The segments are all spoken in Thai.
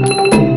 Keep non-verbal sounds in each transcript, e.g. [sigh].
อ๋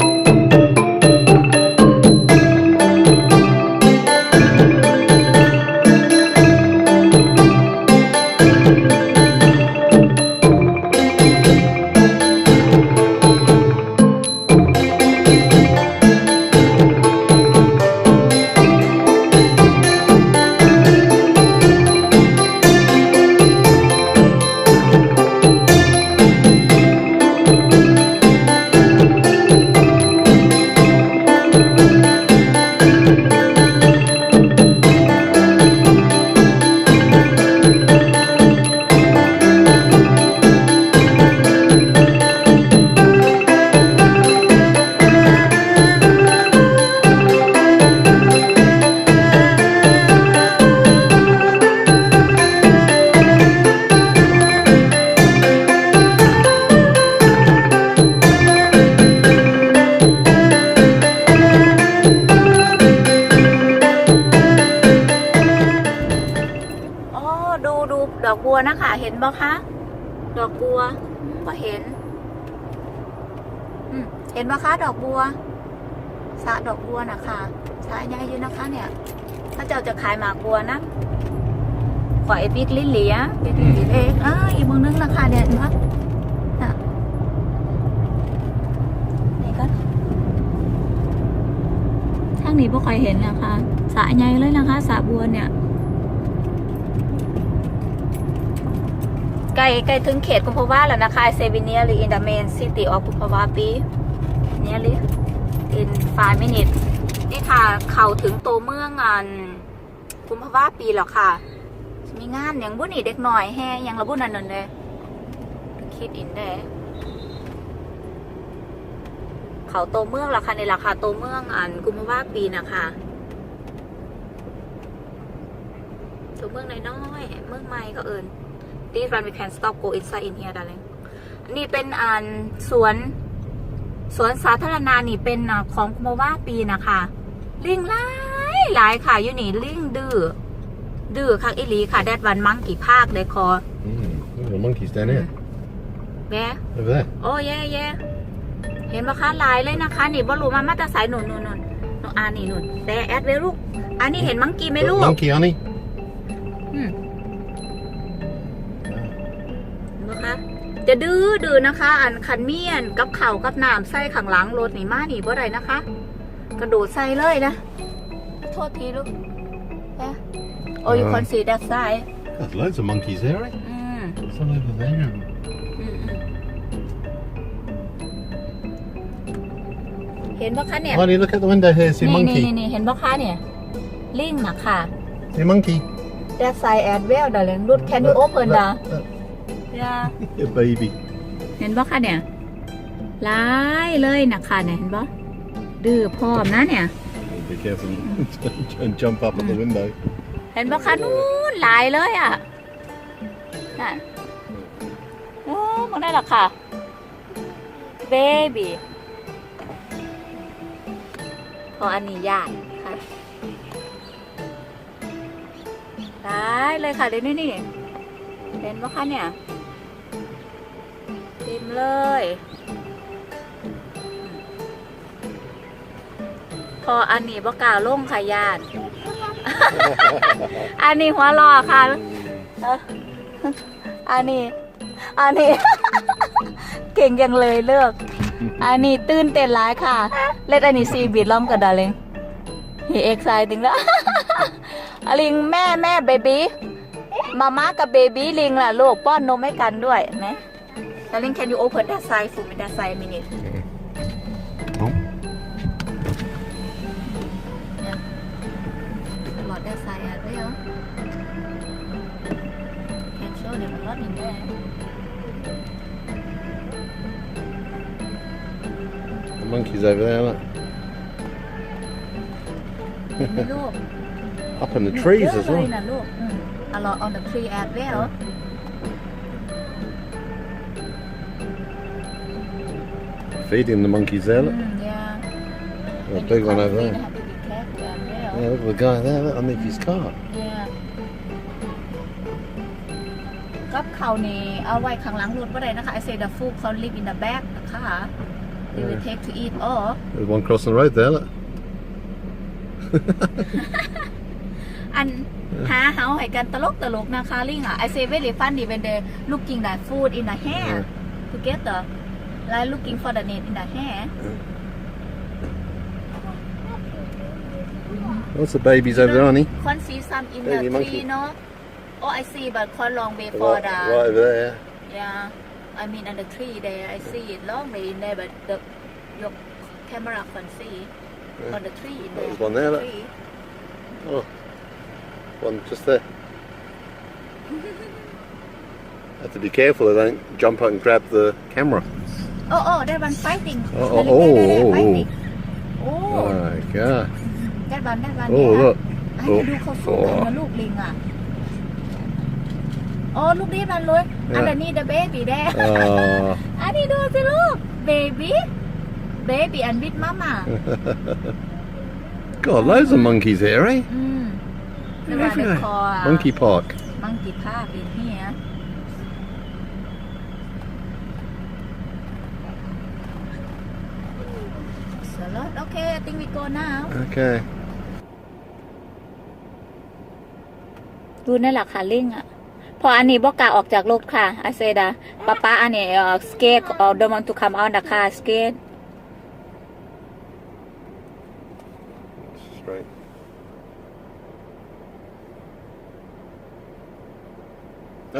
ดอกบัวสระดอกบัวนะคะสระใหญ่อยู่นะคะ เนี่ย ถ้าเจ้าจะขายหมากบัวนะขอไอ้บิ๊กลิ้นเหลียบิ๊กลิ้นเหลียเองอ่าอีกเมืองนึงราคาเนี่ยเห็นปะน่ะนี่ก็ทางนี้พวกใครเห็นนะคะสระใหญ่เลยนะคะสระบัวเนี่ยใกล้ใกล้ถึงเขตกุมภาวะแล้วนะคะเซวิเนียหรือ in the main city of กุมภาวะปี nearly in five minutes นี่ค่ะ เขาถึงโตเมืองอันกุมภาวะปีแล้วค่ะ มีงานอย่างบุญนี่เด็กหน่อยแฮยังระบุนันนั่นเลยคิดอินเด้เขาโตเมืองราคาในราคาโตเมืองอันกุมภาวะปีนะคะตัวเมืองน้อยๆเมืองใหม่ก็เอิญ this one we can stop go inside in here darling อันนี่เป็นอันสวน สวนสาธารณะนี่เป็นอ่าของคุมาว่าปีนะคะลิงหลายหลายค่ะอยู่นี่ลิงดื้อดื้อค่ะอิลีค่ะแดดวันมังกี่ภาคเลยคอ Mm. Look at the monkeys down here. แม่ Over there. โอ้แย่แย่เห็นปะคะหลายเลยนะคะ นี่บรูมามาแตาสายหนุนหนุนหนุนหนุนอ่านี่หนุนแต่แอดเลยลูก อันนี้เห็นมังกี้ไหม Look, ลูก monkey, honey. จะดื้อดื้อนะคะ อันคันเมียนกับเข่าวกับน้ำใส่ข้างหลังรถนี่มานี่บ่ได้นะคะ กระโดดใส่เลยนะ โทษทีลูกแอะโอ้ยคนสีดักซ้าย God, loads of monkeys there, eh? อืม Some over there. อืมอืมเห็นปะคะเนี่ย Honey, look at the window here. See a นี่นี่ monkey. นี่นี่เห็นปะคะเนี่ย ลิงนะค่ะ See a monkey. That side as well darling Look can you open the Look, look. yeah A baby. เห็นปะคะเนี่ยหลายเลยนะคะเนี่ยเห็นปะดื้อพร้อมนะเนี่ย Be careful. Don't jump up at the window. เห็นปะคะนู่นหลายเลยอะนั่นโอ้มองได้หรอค่ะเบบี้พออันนี้ยากค่ะหลายเลยค่ะเดี๋ยวนี้นี่เห็นปะคะเนี่ย เต็มเลย พออันนี้บอกกล่าวลงค่ะญาติ อันนี้หัวรอค่ะเอ้ออันนี้ อันนี้ เก่งยังเลยเลือก อันนี้ตื่นเต้นร้ายค่ะ เล่นอันนี้ซีบีดล้อมกับดาริงเฮเอ็กไซติงแล้ว อะลิงแม่แม่เบบี้มาม่ากับเบบี้ลิงล่ะลูกป้อนนมให้กันด้วยนะ ดาริง can you open that side for me that side minute Oh. หลอด that side อะด้วยเหรอ can show them a lot in there The monkey's over there, look. เห็นไหมลูก Up in the trees เยอะ as เลย well. นะลูกอืม a lot on the tree as well Feeding the monkeys there, อื look. ม yeah There's a big one over You there. have to be careful as well Yeah, look at the guy there, look, underneath his car. yeah กับเขานี่เอาไว้ข้างหลังรถบ่ได้นะคะ I say the food เขา live in the back นะคะ we will take to eat all There's one crossing the road there. Look. อันหาเฮาให้กันตลกตลกนะคะลิงอะ I say very funny when they looking that food in the hair together like looking for the net in the hair Lots of babies over there, honey. Con see some in Baby the monkey. tree no Oh I see but con long way for Right, the right over there. yeah I mean on the tree there I see it long way in there but the your camera can see on the tree in there There's one there, look. tree. Oh, one just there. [laughs] Have to be careful I don't jump up and grab the camera. Oh oh that one fighting Oh, oh, There, there, there, oh, oh, fighting Oh Oh my god. that one that one Oh, yeah. look. ให้ไปดูเขาสู้กันนะลูกลิงอะอ๋อลูกนี่มันเลยอันนี้ the baby แด Oh. อันนี้ดูสิลูก baby baby and with mama God, loads of monkeys here, eh? อืมนี่ว่าในคอ Monkey Park. มัง กีภาพเป็นเฮียสลดโอเค I think we go now Okay. ดูนั่นแหละค่ะลิงอะ พออันนี้บอกกล้าออกจากรถค่ะอาเซดาป้าป้าอันนี้เอ่อสเกตเอ่อ don't want to come out นะคะสเกต Straight.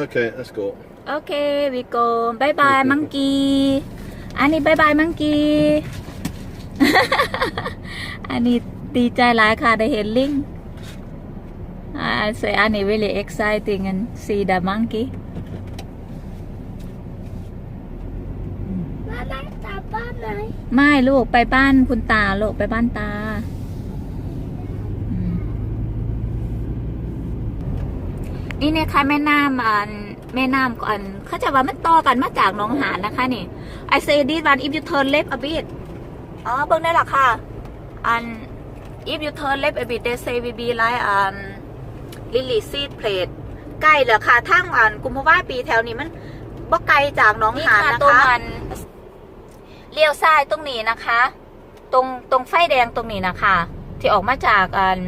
Okay, let's go. โอเควีโกบายบายมังกีอันนี้บายบายมังกี อันนี้ดีใจหลายค่ะได้เห็นลิงอ่า so อันนี้ really exciting and see the monkey มาได้ตามบ้านไหนไม่ลูกไปบ้านคุณตาลูกไปบ้านตาอืมนี่เนี่ยค่ะแม่น้ำอันแม่น้ำก่อนเขาจะว่ามันต่อกันมาจากหนองหานนะคะนี่ I say this one if you turn left a bit อ๋อเบิ่งได้หรอค่ะ อัน if you turn left a bit they say we be like um lily seed plate ใกล้แล้วค่ะทั้งอันกุมภาวะปีแถวนี้มันบ่ไกลจากหนองหานนะคะเลี้ยวซ้ายตรงนี้นะคะ ตรงตรงไฟแดงตรงนี้นะคะ ที่ออกมาจากอัน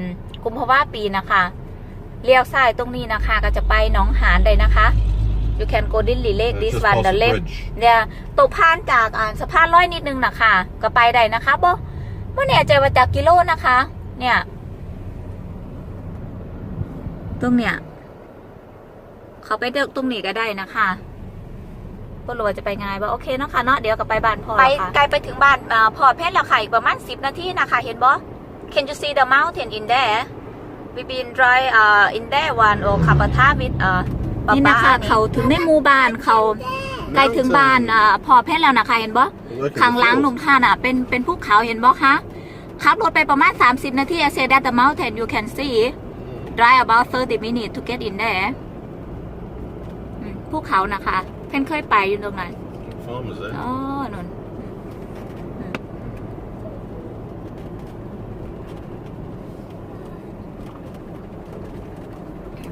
กุมภาวะปีนะคะเลี้ยวซ้ายตรงนี้นะคะ ก็จะไปหนองหานเลยนะคะ you can go this lake this one the left เนี่ยตกผ่านจากอ่านสะพานร้อยนิดนึงนะคะก็ไปได้นะคะบ่บ่แน่ใจว่าจากกิโลนะคะ เนี่ย ตรงเนี้ยเขาไปเดินตรงนี้ก็ได้นะคะก็รู้ว่าจะไปไงายบ่โอเคเนาะค่ะเนาะเดี๋ยวก็ไปบ้านพ่อไปไกลไปถึงบ้านอ่าพ่อเพชรแล้วค่ะอีกประมาณ10นาทีนะคะ เห็นบ่ Can you see the mountain in there we been drive uh in there one or ขับร ถท่ามิดอ่านี่นะคะเขาถึงในหมู่บ้านเขาใกล้ถึงบ้านอ่าพอเพชรแล้วนะคะเห็นบ่ Look at ข้าง the หล้าง fields. หนุ่มท่านอะ เป็นเป็นภูเขาเห็นบ่คะขับรถไปประมาณ 30 นาที I say that the mountain you can see drive about 30 minutes to get in there อืมภูเขานะคะเพ่นเคยไปอยู่ตรงนั้น Farmers there. อ๋อนุ่นอืม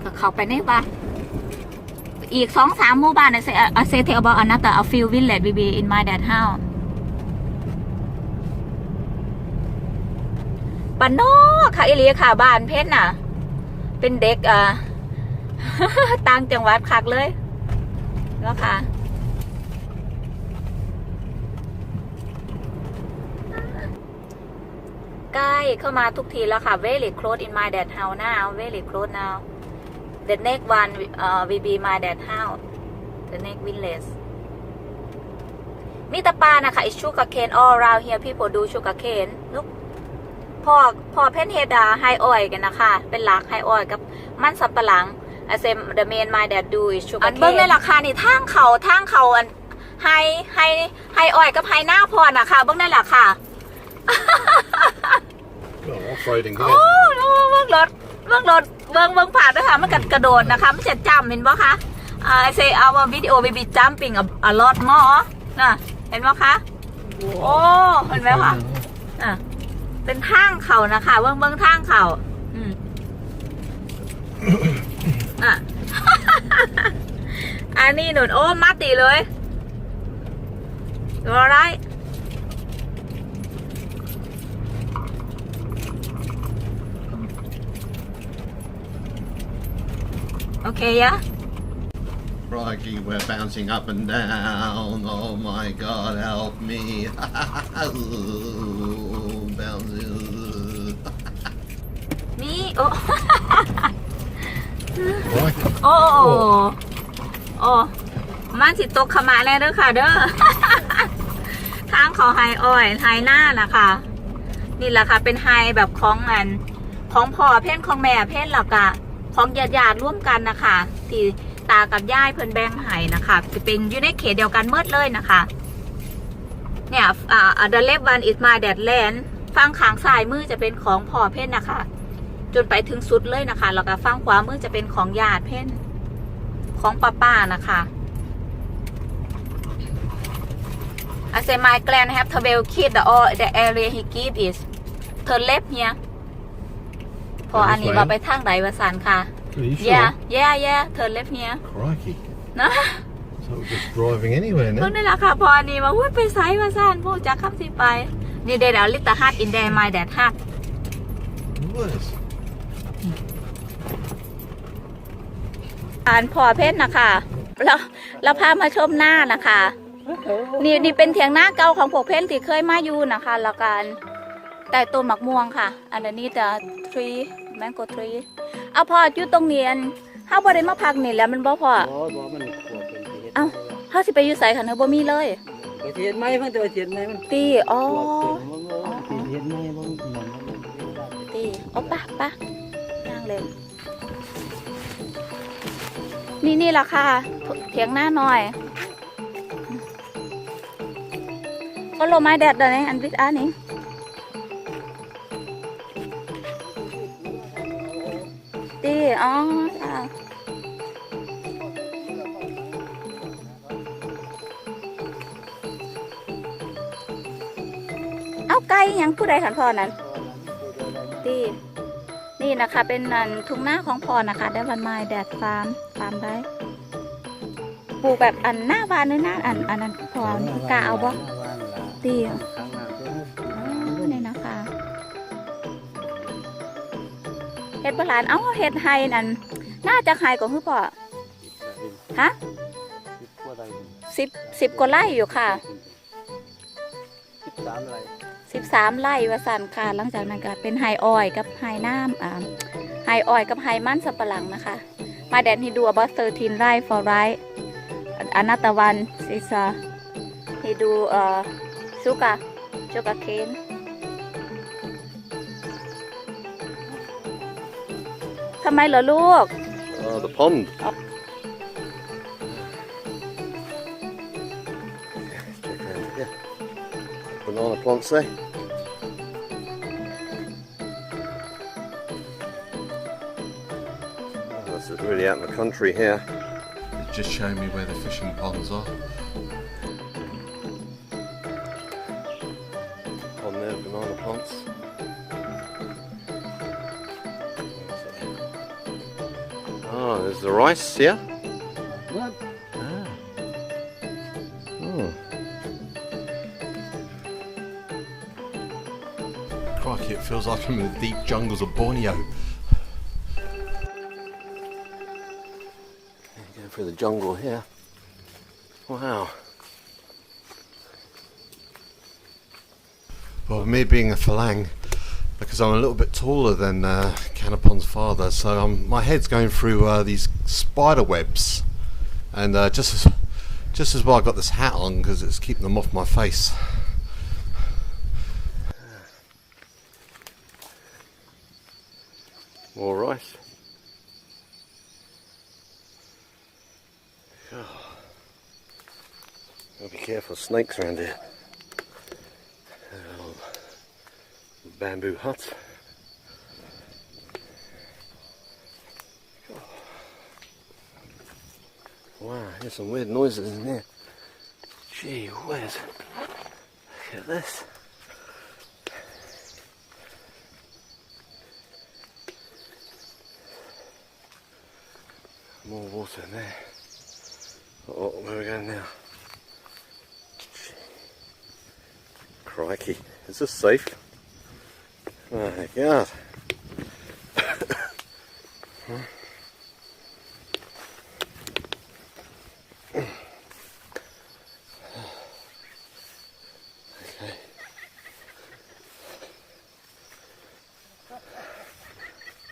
ก็เข้าไปในบ้าน อีกสองสามหมู่บ้านในเซเซเทอบอลอันนั้นแต่เอาฟิลวิลเลตบีบีอินมาแดดเฮาปันโนค่ะอิลีค่ะบ้านเพชรน่ะ เป็นเด็กอ่าต่างจังหวัดคักเลยแล้วค่ะใกล้เข้ามาทุกทีแล้วค่ะ very close in my dad house now very close now the next one uh, will be my dad house the next village มีแตะปานะคะ is sugar cane all around here people do sugar cane look พ่อพ่อเพนเฮดาไฮออยกันนะคะ เป็นหลักไฮออยกับมันสับปะหลัง I say the main my dad do is sugar cane อันเบิ้งในราคานี่ทางเขาทางเขาอันไฮไฮไฮออยกับไฮหน้าพอนะคะเบิ้งในราคา Oh, off-roading โอ้ here. เบิ่งรถ เบิ่งเบิ่งผ่านด้วยค่ะมันกัดกระโดดนะคะมันจะจำเห็นปะคะอ่า I say our video will be jumping a, a lot more น่ะเห็นปะคะโอ้เห็นไหมคะอะเป็นทางเขานะคะเบิ่งเบิ่งทางเขาอืมอะอันนี้หนุนโอ้มัดตีเลย alright โอเคยะ Crikey, we're bouncing up and down. Oh my God, help me. bouncing. นี่โอ้ Right. โอ้โอ้โอ้มันสิตกขมาแน่เด้อค่ะ เด้อ ทางเขาไฮออยไฮหน้านะคะ นี่แหละค่ะ เป็นไฮแบบของอัน ของพ่อเพ่นของแม่เพ่นหลักอะ ของญาติญาติร่วมกันนะคะที่ตากับย่ายเพิ่นแบ่งไห้นะคะจะเป็นอยู่ในเขตเดียวกันเมิดเลยนะคะ เนี่ยอ่า the left one is my dad land ฝั่งข้างซ้ายมือจะเป็นของพ่อเพ่นนะคะ จนไปถึงสุดเลยนะคะแล้วก็ฝั่งขวามือจะเป็นของญาติเพ่นของป้าป้านะคะ I say my grand have twelve kids the all the area he give is turn left here พออันนี้ว่าไปทางไหนวะสันค่ะ Are you yeah yeah yeah turn left here Crikey. นะ So we're just driving anywhere พวกนี่แหละค่ะพออันนี้ว่าอุ้ยไปไซวะสันพวกจะขับสิไป นี่เดี๋ยวลิตรฮัทอินเดย์มาแดดฮัท Where's อ่านพอเพชรนะคะแล้วเราพามาชมหน้านะคะ นี่นี่เป็นเถียงหน้าเก่าของพวกเพชรที่เคยมาอยู่นะคะ แล้วกันแต่ต้นหมักม่วงค่ะ อันนี้จะทรี แมงโกทรีเอาพออยู่ตรงเนียนเฮาบ่ได้มาพักนี่แหล้วมันบ่พอบ่บ่มันขวบเป็นเฮ็ดเอ้า เฮาสิไปอยู่ไสค่ะเนอะบ่มีเลย ไปเฮ็ดไหมเพิ่นแต่ว่าเฮ็ดไหมมันตีอ๋อ ขวบเป็นมันบ่สิเฮ็ดไหมบ่มันมันมันตีโอ้ปะปะนั่งเลย นี่นี่ล่ะค่ะเถียงหน้าหน่อย ก็โลไม้แดดเดี๋ยวนี้อันวิทย์อันนี้ ตีอ๋อจ้ะเอาไก่ยังผู้ใดขันพ่อนั้นตีนี่นะคะ เป็นนันทุ่งหน้าของพอนะคะได้วันไม้แดดฟาร์มฟาร์มได้ปลูกแบบอันหน้าวานด้วยนะอันอันนั้นพอกล้าเอาบ่ตี เฮ็ดโบราณเอ้าเฮ็ดไฮนั่นน่าจะไฮกว่าคือพ่อฮะคิดว่าได้สิบสิบกว่าไร่อยู่ค่ะคิดตามไรสิบสามไร่วสันค่ะหลังจากนั้นก็เป็นไฮออยกับไฮน้ำอ่าไฮออยกับไฮมันสับปะหลังนะคะ มาแดนฮีดู about 13ไร่ for right another one is uh, he do uh, sugar sugar cane ทำไมเหรอลูก Oh, the pond. Oh. Check around here. Banana plants there. Oh, This is really out in the country here. It's just showing me where the fishing ponds are. Oh, there's the rice, yeah? ว่า Ah. Oh. Crikey, it feels like I'm in the deep jungles of Borneo. Going through the jungle here. Wow. Well, me being a Falang, because I'm a little bit taller than uh, Canapon's father, so um, my head's going through uh, these spider webs, and uh, just as just as well I got this hat on because it's keeping them off my face. More rice. Oh. Gotta be careful, snakes around here. Bamboo hut. Wow, there's some weird noises in there. Gee whiz. Look at this. More water in there. Oh, where are we going now? Crikey. Is this safe? Oh My God.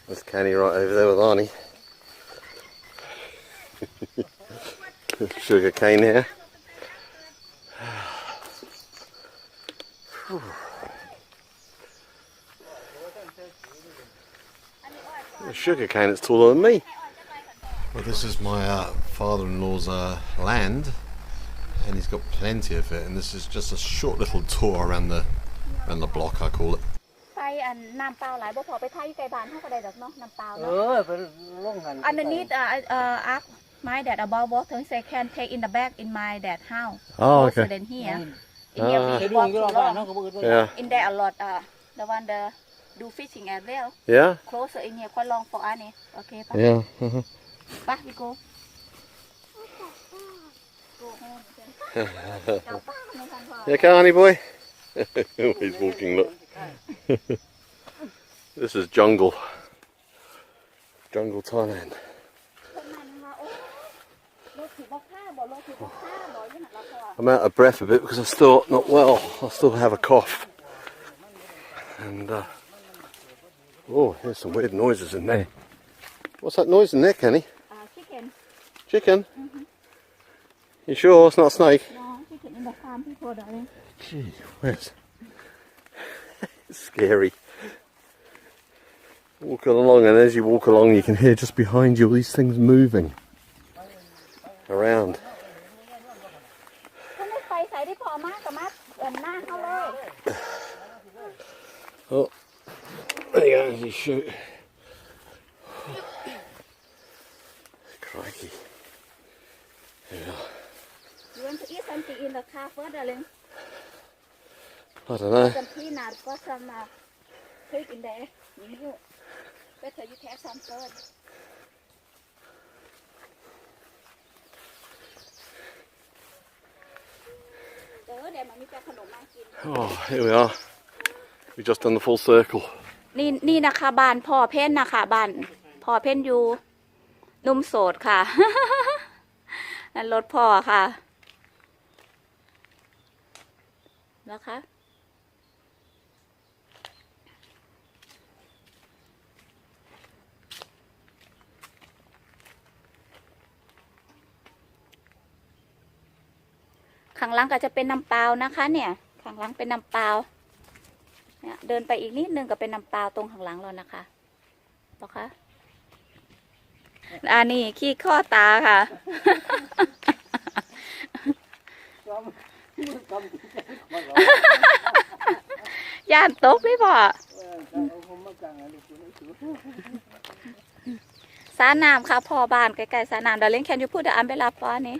There's Kenny right over there with Arnie. [laughs] Sugar cane here. A sugar cane that's taller than me. Well, this is my uh, father-in-law's uh, land, and he's got plenty of it. And this is just a short little tour around the around the block, I call it. ไปอันน้ำเปล่าหลายบ่พอไปท่าอยู่ไกลบ้านเฮาก็ได้ดอกเนาะน้ำเปล่า เอ เนาะ อไปลงหัน underneath uh, uh, ask my dad about water he say can take in the back in my dad house Oh, closer than here in here Ah. we ไปดู walk อยู่ too รอบบ้าน long เนาะก็บ่อื่น Yeah. in there a lot uh the one the do fishing as well Yeah. closer in here quite long for us นี่โอเคปะ Yeah. ปะ we go go home เจ้าป้าไม่ทันพอ You okay, honey boy? He's walking. Look. this is jungle. Jungle Thailand. คนนั้นว่าโอ้รถถือบ่ค่าบ่รถถือบ่ค่าบ่อยู่นั่นล่ะพ่อ I'm out of breath a bit because I'm still not well. I still have a cough. And uh, oh, there's some weird noises in there. What's that noise in there, Kenny? อ่า chicken Chicken? You sure it's not a snake? no chicken in the farm people darling Gee, where's? it's scary. Walk along, and as you walk along, you can hear just behind you all these things moving around. ถ้าไม่ไฟใส่ได้พอมากกับมาเอินหน้าเขาเลย Oh, there you go, you shoot. Crikey. You want to eat something in the car first, darling? I don't know. Some peanut, got some uh, pig in there. You better you take some first. Ờ, để mà mi cho khăn mà กิน Oh, here we are. We've just done the full circle. นี่นี่นะคะบ้านพ่อเพ่นนะคะบ้านพ่อเพ่นอยู่นุ่มโสดค่ะ นั่นรถพ่อค่ะนะคะข้างหลังก็จะเป็นน้ำเปล่านะคะ เนี่ยข้างหลังเป็นน้ำเปล่า เนี่ยเดินไปอีกนิดนึงก็เป็นน้ำเปล่าตรงข้างหลังแล้วนะคะปะคะอันนี้ขี้ข้อตาค่ะ ย่านตกพี่พ่อสาน้ำค่ะพ่อบ้านใกล้ๆสาน้ำดาริงแคนยูพูดเดอันเบลาฟอนี้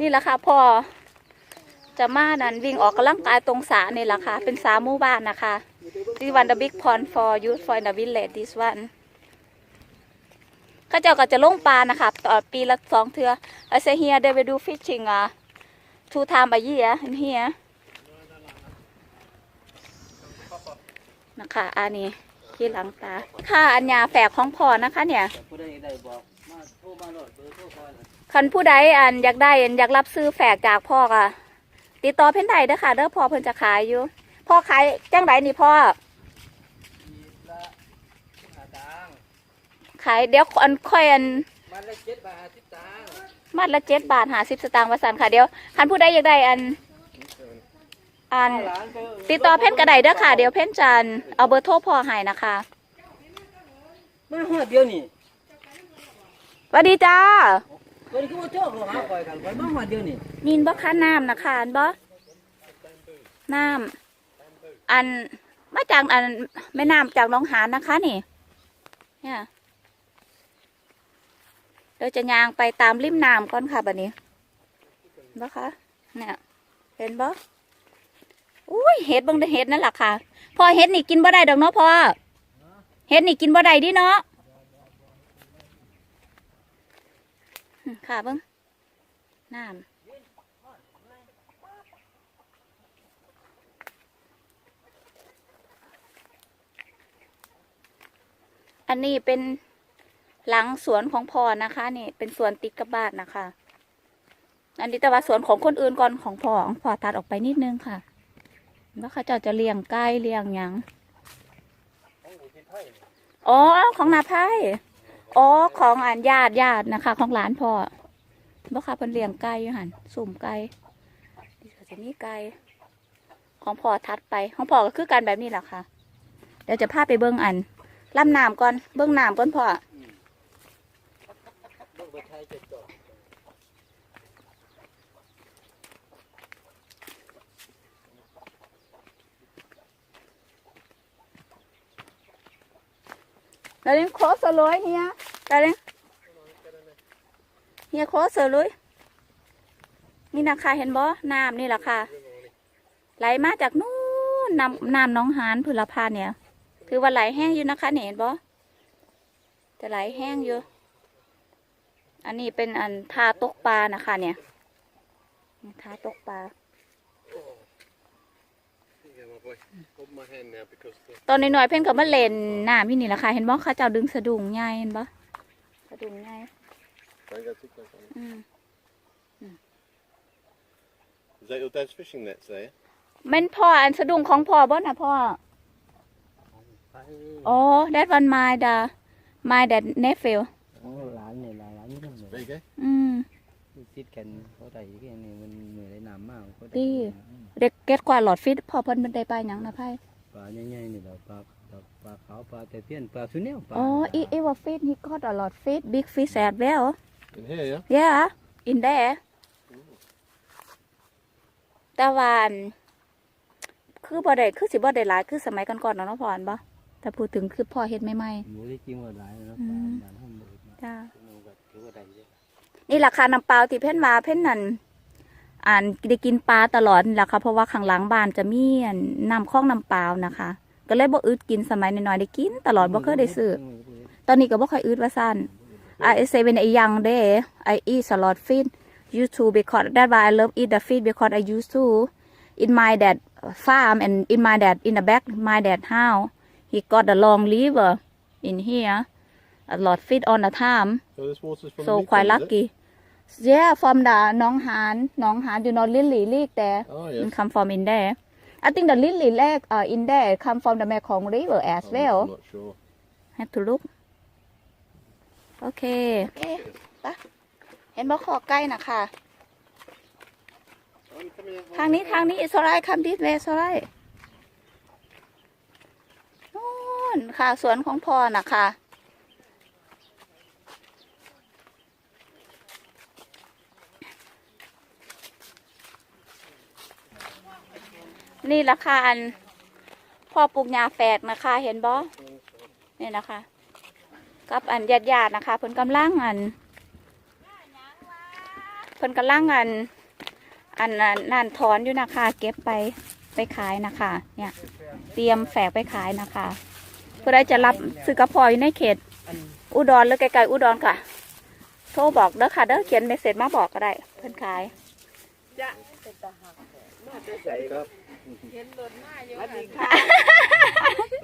นี่แหละค่ะพ่อ จะมานั่นวิ่งออกกำลังกายตรงสระนี่แหละค่ะ เป็นสาหมู่บ้านนะคะ this one the big pond for youth for the village this one เข้าเจ้าก็จะลงปลานะคะต่อปีละสองเทือ I say here they will do fishing อะ two time a year in here นะคะ อันนี้ที่หลังตา ค่ะ อัญญาแฝกของพ่อนะคะ เนี่ยคันผู้ใดอันอยากได้อันอยากรับซื้อแฝกจากพ่อก็ ติดต่อเพิ่นได้เด้อค่ะเด้อพ่อเพิ่นจะขายอยู่พ่อขายจังไดนี่พ่อละหาตังค์ขายเดี๋ยวอันค่อยอันมันละเจ็ดบาทห้าสิบตังค์มัดละเจ็ดบาทหาสิบสตางค์ว่าสันค่ะเดี๋ยวคันผู้ใดอยากได้อันอัน หลานก็ติดต่อเพ่นกระไดเด้อค่ะ เดี๋ยวเพ่นจันเอาเบอร์โทรพ่อให้นะคะมันหัวเดียวนี่สวัสดีจ้าตั นี้ก็ว่าโทรเขาหาคอยกันคอยมาหัวเดียวนี่นินบ่คะน้ำนะคะอันบ่น้ำอันมาจากอันแม่น้ำจากหน้องหานนะคะนี่ เนี่ยเดี๋ยวจะยางไปตามริมน้ำก่อนค่ะบัดนี้บ่คะเนี่ยเห็นบ่อุ้ยเห็ดบิ่งได้เห็ดนั่นแหละค่ะ พอเห็ดนี่กินบ่ได้ดอกเนาะพอเห็ดนี่กินบ่ได้ดิเนาะอืม ค่ะเบิ่งน้ำอันนี้เป็นหลังสวนของพ่อนะคะ นี่เป็นสวนติดกับบ้านนะคะ อันนี้แต่ว่าสวนของคนอื่นก่อนของพ่อของพ่อตัดออกไปนิดนึงค่ะว่าเขาจ้าจะเลี้ยงไก่เลี้ยงยังอ๋อของนาไพ่ อ๋อของอันญาติญาตินะคะ ของหลานพ่อบ่ค่ะเพิ่นเลี้ยงไก่อยู่หันสุ่มไก่นี่ก็จะมีไก่ของพ่อทัดไป ของพ่อก็คือกันแบบนี้แหละค่ะ เดี๋ยวจะพาไปเบิ้งอันล่ำน้ำก่อน เบิ้งน้ำก่อนพ่อ ต้องไปใช้จะ จบ Darling, closer, Lloyd, here. Darling. Here, closer, Lloyd. นี่นะคะเห็นบ่น้ำนี่แหละค่ะ ไหลมาจากนู้นน้ำน้ำน้องหานพุลพาเนี่ย ถือว่าไหลแห้งอยู่นะคะเนี่ยเห็นบ่จะไหลแห้งอยู่ อันนี้เป็นอันทาตกปลานะคะเนี่ยทาตกปลา Yeah, my boy. Hold my hand now because the ตอนน้อยๆเพ่นก็มาเล่นน้ำที่นี่แหละค่ะ เห็นบ่เขาเจ้าดึงสะดุ้งใหญ่เห็นบ่สะดุ้งใหญ่ Don't go too close. on it. อืม Is that your dad's fishing nets there? แม่นพ่ออันสะดุ้งของพ่อบ่น่ะพ่อไปอ๋อ that one my the my that nephew โอ้หลานเนี่ยหลานหลานนี่ทำไม There you go. อืม ติดกันเขาได้แค่นี้มันเหนื่อยได้น้ำมากเขาดีได้ เด็กเก็ตกว่าหลอดฟิตพ่อเพิ่นมันได้ไปหยังนะไพ่ปลาใหญ่ๆนี่แหละปลาปลาขาวปลาแต่เพี้ยนปลาสุเนียวปลาอ๋ออีอีว่าฟิต he got a lot fit big fish as well In here, yeah? yeah in there แต่ว่าอันคือบ่ได้คือสิบ่ได้หลายคือสมัยก่อนๆเนาะเนาะพ่ออันบ่แต่พูดถึงคือพ่อเฮ็ดใหม่ หมูที่จริงว่าหลายนะปลาบ้านห้องเบิดมาๆจ้า หนูก็ถือว่าได้เยอะ นี่ราคาน้ำเปล่าที่เพ่นมาเพ่นนั่น อ่านได้กินปลาตลอดนี่แหละค่ะเพราะว่าข้างหลังบ้านจะมีอันน้ำคลองน้ำเปล่านะคะ ก็เลยบ่อึดกินสมัยน้อยๆได้กินตลอดบ่เคยได้ซื้อตอนนี้ก็บ่ค่อยอึดว่าซั่น I say when I young day I eat a lot fish used to because that why I love eat the fish because I used to in my dad farm and in my dad in the back my dad house he got a long river in here a lot fish on the time So this water's from so the quite Newfoundland, is it? lucky yeah from the หน้องหานหน้องหาน you know Lily Lake there Oh, it yes. come from in there I think the Lily Lake uh, in there come from the Mekong River as I'm well not sure. have to look โอเคเอ๊ะปะเห็นบ่ขอใกล้นะคะ I'm coming out ทางนี้ทางนี้ it's alright come this way it's alright นู่นค่ะ สวนของพ่อนะคะ นี่ราคาอันพ่อปลูกยาแฝกนะคะ เห็นบ่นี่นะคะ กับอันญาติญาตินะคะเพิ่นกำลังอันเพิ่นกำลังอัน อันนั่นถอนอยู่นะคะ เก็บไปไปขายนะคะ เนี่ย เตรียมแฝกไปขายนะคะเพื่อได้จะรับซื้อกระพอยในเขต อุดรหรือไกลๆอุดรค่ะ โทรบอกเด้อค่ะเด้อเขียนเมสเซจมาบอกก็ได้ เพิ่นขายครับ สวั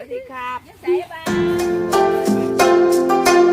สดีครับสวัสดีครับ